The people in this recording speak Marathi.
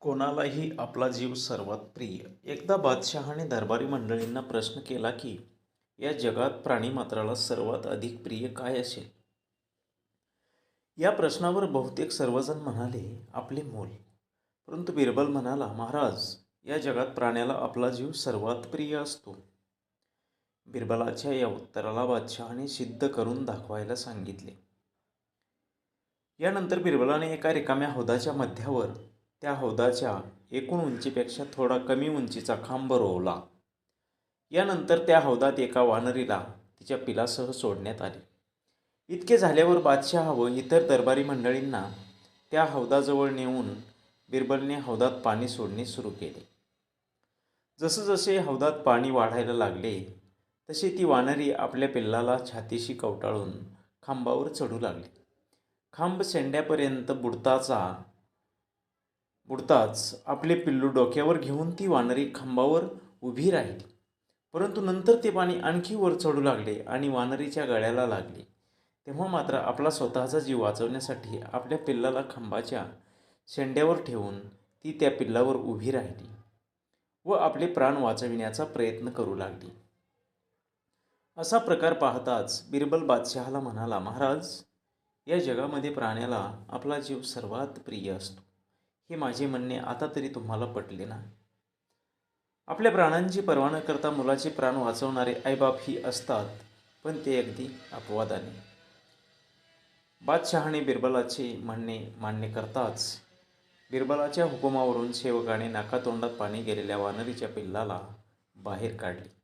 कोणालाही आपला जीव सर्वात प्रिय. एकदा बादशहाने दरबारी मंडळींना प्रश्न केला की या जगात प्राणीमात्राला सर्वात अधिक प्रिय काय असेल? या प्रश्नावर बहुतेक सर्वजण म्हणाले आपले मूल. परंतु बिरबल म्हणाला महाराज या जगात प्राण्याला आपला जीव सर्वात प्रिय असतो. बिरबलाच्या या उत्तराला बादशहाने सिद्ध करून दाखवायला सांगितले. यानंतर बिरबलाने एका रिकाम्या हौदाच्या मध्यावर त्या हौदाच्या एकूण उंचीपेक्षा थोडा कमी उंचीचा खांब रोवला. यानंतर त्या हौदात एका वानरीला तिच्या पिलासह सोडण्यात आले. इतके झाल्यावर बादशहा व इतर दरबारी मंडळींना त्या हौदाजवळ नेऊन बिरबलने हौदात पाणी सोडणे सुरू केले. जसजसे हौदात पाणी वाढायला लागले तशी ती वानरी आपल्या पिल्लाला छातीशी कवटाळून खांबावर चढू लागली. खांब शेंड्यापर्यंत बुडताचा बुडताच आपले पिल्लू डोक्यावर घेऊन ती वानरी खांबावर उभी राहिली. परंतु नंतर ते पाणी आणखी वर चढू लागले आणि वानरीच्या गळ्याला लागले. तेव्हा मात्र आपला स्वतःचा जीव वाचवण्यासाठी आपल्या पिल्लाला खांबाच्या शेंड्यावर ठेवून ती त्या पिल्लावर उभी राहिली व आपले प्राण वाचविण्याचा प्रयत्न करू लागली. असा प्रकार पाहताच बिरबल बादशहाला म्हणाला महाराज या जगामध्ये प्राण्याला आपला जीव सर्वात प्रिय असतो. हे माझे म्हणणे आता तरी तुम्हाला पटले ना? आपल्या प्राणांची पर्वा न करता मुलाचे प्राण वाचवणारे आईबाप ही असतात पण ते अगदी अपवादाने. बादशहाने बिरबलाचे म्हणणे मान्य करताच बिरबलाच्या हुकुमावरून सेवकाने नाकातोंडात पाणी गेलेल्या वानरीच्या पिल्लाला बाहेर काढले.